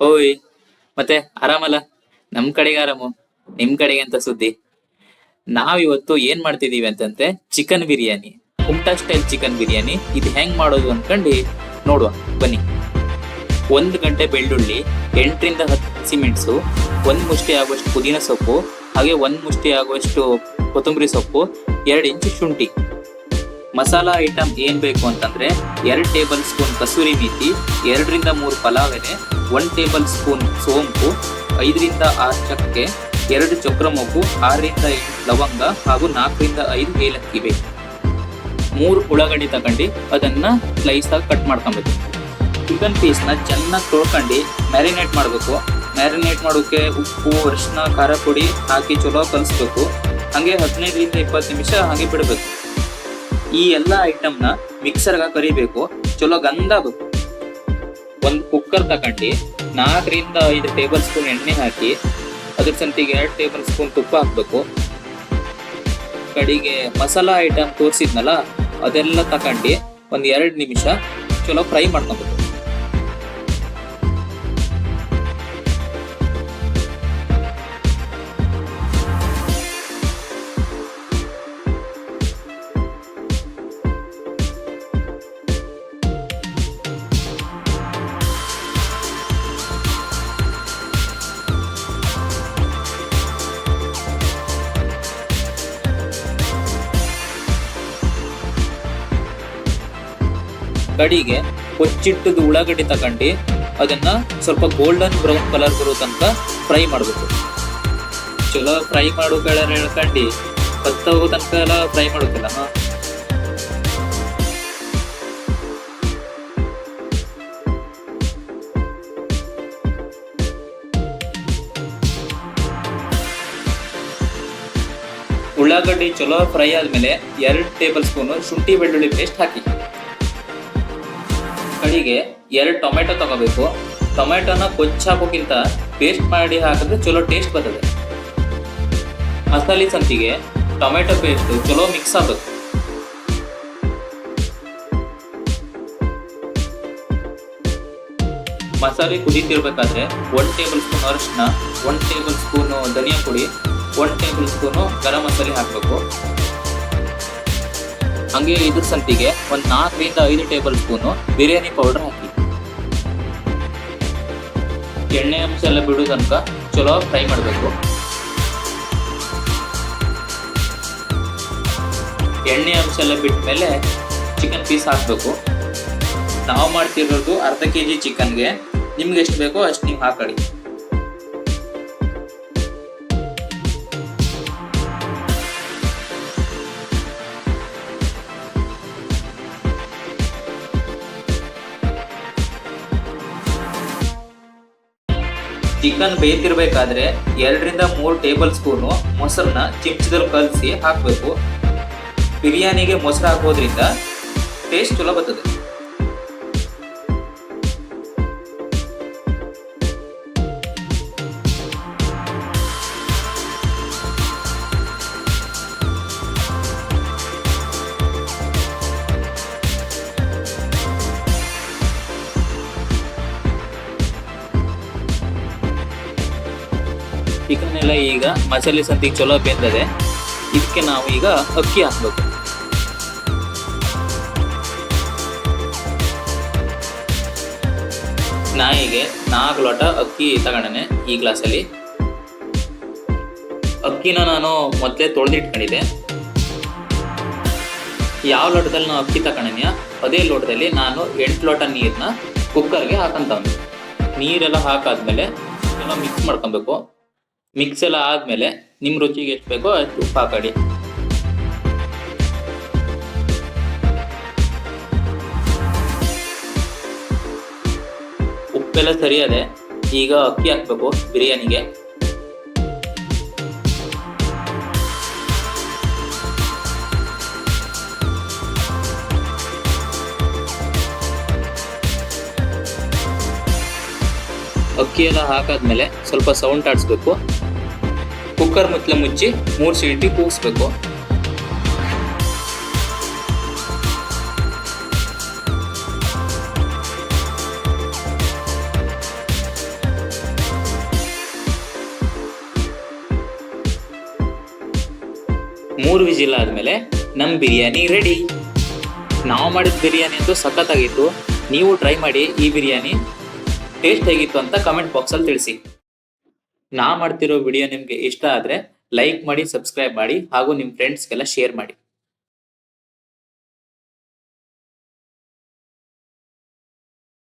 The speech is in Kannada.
ಓಯ್, ಮತ್ತೆ ಆರಾಮಲ್ಲ? ನಮ್ ಕಡೆಗೆ ಆರಾಮು. ನಿಮ್ ಕಡೆಗೆ ಅಂತ ಸುದ್ದಿ. ನಾವಿವತ್ತು ಏನ್ ಮಾಡ್ತಿದೀವಿ ಅಂತಂದ್ರೆ ಚಿಕನ್ ಬಿರಿಯಾನಿ. ಉಮ್ಟಾ ಸ್ಟೈಲ್ ಚಿಕನ್ ಬಿರಿಯಾನಿ. ಇದು ಹೆಂಗ್ ಮಾಡೋದು ಅನ್ಕೊಂಡು ನೋಡುವ. ಬನ್ನಿ. ಒಂದ್ ಗಂಟೆ ಬೆಳ್ಳುಳ್ಳಿ, ಎಂಟರಿಂದ ಹತ್ತು ಹಸಿಮೆಣಸು ಒಂದ್ ಮುಷ್ಟಿ ಆಗುವಷ್ಟು ಪುದೀನ ಸೊಪ್ಪು, ಹಾಗೆ ಒಂದ್ ಮುಷ್ಟಿ ಆಗುವಷ್ಟು ಕೊತ್ತಂಬರಿ ಸೊಪ್ಪು, ಎರಡು ಇಂಚು ಶುಂಠಿ. ಮಸಾಲಾ ಐಟಮ್ ಏನ್ ಬೇಕು ಅಂತಂದ್ರೆ ಎರಡು ಟೇಬಲ್ ಸ್ಪೂನ್ ಕಸೂರಿ ಮೇಥಿ, ಎರಡರಿಂದ ಮೂರು ಪಲಾವ್ ಎಲೆ ಒನ್ ಟೇಬಲ್ ಸ್ಪೂನ್ ಸೋಂಪು, ಐದರಿಂದ ಆರು ಚಕ್ಕೆ, ಎರಡು ಚಕ್ರ ಮೊಗ್ಗು ಆರರಿಂದ ಎಂಟು ಲವಂಗ ಹಾಗೂ ನಾಲ್ಕರಿಂದ ಐದು ಏಲಕ್ಕಿ ಬೇಕು. ಮೂರು ಉಳ್ಳಾಗಡ್ಡಿ ತಗೊಂಡು ಅದನ್ನ ಸ್ಲೈಸ್ ಆಗಿ ಕಟ್ ಮಾಡ್ಕೊಬೇಕು. ಚಿಕನ್ ಪೀಸ್ನ ಚೆನ್ನಾಗಿ ತೊಳ್ಕೊಂಡು ಮ್ಯಾರಿನೇಟ್ ಮಾಡಬೇಕು. ಮ್ಯಾರಿನೇಟ್ ಮಾಡೋಕೆ ಉಪ್ಪು ಅರಿಶಿನ ಖಾರ ಪುಡಿ ಹಾಕಿ ಚಲೋ ಕಲಿಸ್ಬೇಕು. ಹಾಗೆ ಹದಿನೈದರಿಂದ ಇಪ್ಪತ್ತು ನಿಮಿಷ ಹಾಗೆ ಬಿಡಬೇಕು. ಈ ಎಲ್ಲ ಐಟಮ್ನ ಮಿಕ್ಸರ್ಗ ಕರಿಬೇಕು. ಚಲೋ ಗಂಧ ಬೇಕು ಒಂದು ಕುಕ್ಕರ್ ತಗೊಂಡು, ನಾಲ್ಕರಿಂದ ಐದು ಟೇಬಲ್ ಸ್ಪೂನ್ ಎಣ್ಣೆ ಹಾಕಿ ಅದ್ರ ಸಂತಿಗೆ ಎರಡು ಟೇಬಲ್ ಸ್ಪೂನ್ ತುಪ್ಪ ಹಾಕ್ಬೇಕು. ಕಡೆಗೆ ಮಸಾಲಾ ಐಟಮ್ ತೋರಿಸಿದ್ನಲ್ಲ, ಅದೆಲ್ಲ ತಗೊಂಡು ಒಂದು ಎರಡು ನಿಮಿಷ ಚಲೋ ಫ್ರೈ ಮಾಡ್ಕೊಬೇಕು. ಕಡಿಗೆ ಕೊಚ್ಚಿಟ್ಟದ ಉಳ್ಳಾಗಡ್ಡಿ ತಗೊಂಡು ಅದನ್ನ ಸ್ವಲ್ಪ ಗೋಲ್ಡನ್ ಬ್ರೌನ್ ಕಲರ್ ಬರೋ ತನಕ ಫ್ರೈ ಮಾಡಬೇಕು. ಚಲೋ ಫ್ರೈ ಮಾಡೋ ಕಲರ್ ಹೇಳ್ಕೊಂಡು. ಕತ್ತ ಹೋಗೋ ತನಕ ಎಲ್ಲ ಫ್ರೈ ಮಾಡೋದಿಲ್ಲ. ಹಾ. ಉಳ್ಳಾಗಡ್ಡಿ ಚಲೋ ಫ್ರೈ ಆದ್ಮೇಲೆ ಎರಡು ಟೇಬಲ್ ಸ್ಪೂನ್ ಶುಂಠಿ ಬೆಳ್ಳುಳ್ಳಿ ಪೇಸ್ಟ್ ಹಾಕಿ. ಕಡಿಗೆ ಎರಡು ಟೊಮೆಟೊ ತಗೋಬೇಕು. ಟೊಮೆಟೊನ ಕೊಚ್ಚಿ ಹಾಕೋಕ್ಕಿಂತ ಪೇಸ್ಟ್ ಮಾಡಿ ಹಾಕಿದ್ರೆ ಚಲೋ ಟೇಸ್ಟ್ ಬರ್ತದೆ. ಮಸಾಲೆ ಸಂತಿಗೆ ಟೊಮೆಟೊ ಪೇಸ್ಟ್ ಚಲೋ ಮಿಕ್ಸ್ ಆಗಬೇಕು ಮಸಾಲೆ ಕುದೀತಿರ್ಬೇಕಾದ್ರೆ ಒನ್ ಟೇಬಲ್ ಸ್ಪೂನ್ ಅರಿಶಿನ ಒನ್ ಟೇಬಲ್ ಸ್ಪೂನು ಧನಿಯಾ ಪುಡಿ one table spoon garam masala ಹಾಕಬೇಕು. ಹಂಗೆ ಇದ್ರ ಸಂತಿಗೆ ಒಂದ್ ನಾಲ್ಕರಿಂದ ಐದು ಟೇಬಲ್ ಸ್ಪೂನು ಬಿರಿಯಾನಿ ಪೌಡರ್ ಹಾಕಿ. ಎಣ್ಣೆ ಅಂಶ ಎಲ್ಲ ಬಿಡೋ ತನಕ ಚಲೋ ಫ್ರೈ ಮಾಡಬೇಕು. ಎಣ್ಣೆ ಅಂಶ ಎಲ್ಲ ಬಿಟ್ಟ ಮೇಲೆ ಚಿಕನ್ ಪೀಸ್ ಹಾಕಬೇಕು. ನಾವು ಮಾಡ್ತಿರೋದು ಅರ್ಧ ಕೆ ಜಿ ಚಿಕನ್ಗೆ ನಿಮ್ಗೆ ಎಷ್ಟು ಬೇಕೋ ಅಷ್ಟು ನೀವು ಹಾಕೊಳ್ಳಿ ಚಿಕನ್ ಬೇಯ್ತಿರ್ಬೇಕಾದ್ರೆ ಎರಡರಿಂದ ಮೂರು ಟೇಬಲ್ ಸ್ಪೂನು ಮೊಸರನ್ನ ಚಿಮ್ಚದಲ್ಲಿ ಕಲಸಿ ಹಾಕಬೇಕು. ಬಿರಿಯಾನಿಗೆ ಮೊಸರು ಹಾಕೋದ್ರಿಂದ ಟೇಸ್ಟ್ ಚಲೋ ಬರ್ತದೆ. ಚಿಕನ್ ಎಲ್ಲ ಈಗ ಮಸಾಲೆ ಸಂತಿಗೆ ಚಲೋ ಬೆಂದದೆ ಇದಕ್ಕೆ ನಾವು ಈಗ ಅಕ್ಕಿ ಹಾಕಬೇಕು. ನಾಯಿಗೆ ನಾಲ್ಕು ಲೋಟ ಅಕ್ಕಿ ತಗೊಂಡನೆ ಈ ಗ್ಲಾಸಲ್ಲಿ. ಅಕ್ಕಿನ ನಾನು ಮೊದಲೇ ತೊಳೆದಿಟ್ಕೊಂಡಿದ್ದೆ. ಯಾವ ಲೋಟದಲ್ಲಿ ನಾವು ಅಕ್ಕಿ ತಗೊಂಡಿನ ಅದೇ ಲೋಟದಲ್ಲಿ ನಾನು ಎಂಟು ಲೋಟ ನೀರನ್ನ ಕುಕ್ಕರ್ಗೆ ಹಾಕಂತ ನೀರೆಲ್ಲ ಹಾಕಾದ್ಮೇಲೆ ಎಲ್ಲ ಮಿಕ್ಸ್ ಮಾಡ್ಕೊಬೇಕು. ಮಿಕ್ಸ್ ಎಲ್ಲ ಆದ್ಮೇಲೆ ನಿಮ್ಮ ರುಚಿಗೆ ಎಷ್ಟು ಬೇಕೋ ಅಷ್ಟು ಉಪ್ಪು ಹಾಕಡಿ. ಉಪ್ಪೆಲ್ಲ ಸರಿಯಾದೆ ಈಗ ಅಕ್ಕಿ ಹಾಕ್ಬೇಕು ಬಿರಿಯಾನಿಗೆ. ಅಕ್ಕಿ ಎಲ್ಲ ಹಾಕಾದ್ಮೇಲೆ ಸ್ವಲ್ಪ ಸೌಂಡ್ ಆಡಿಸ್ಬೇಕು. ಕುಕ್ಕರ್ ಮುತ್ತಲ ಮುಚ್ಚಿ ಮೂರು ಸೀಟಿ ಕೂಗಿಸ್ಬೇಕು. ಮೂರು ವಿಜಿಲ್ ಆದಮೇಲೆ ನಮ್ಮ ಬಿರಿಯಾನಿ ರೆಡಿ ನಾವು ಮಾಡಿದ ಬಿರಿಯಾನಿ ಅಂತೂ ಸಖತ್ತಾಗಿತ್ತು. ನೀವು ಟ್ರೈ ಮಾಡಿ ಈ ಬಿರಿಯಾನಿ. ಟೇಸ್ಟ್ ಹೇಗಿತ್ತು ಅಂತ ಕಮೆಂಟ್ ಬಾಕ್ಸಲ್ಲಿ ತಿಳಿಸಿ. ನಾ ಮಾಡ್ತಿರೋ ವಿಡಿಯೋ ನಿಮ್ಗೆ ಇಷ್ಟ ಆದ್ರೆ ಲೈಕ್ ಮಾಡಿ ಸಬ್ಸ್ಕ್ರೈಬ್ ಮಾಡಿ ಹಾಗೂ ನಿಮ್ ಫ್ರೆಂಡ್ಸ್ಗೆಲ್ಲ ಶೇರ್ ಮಾಡಿ.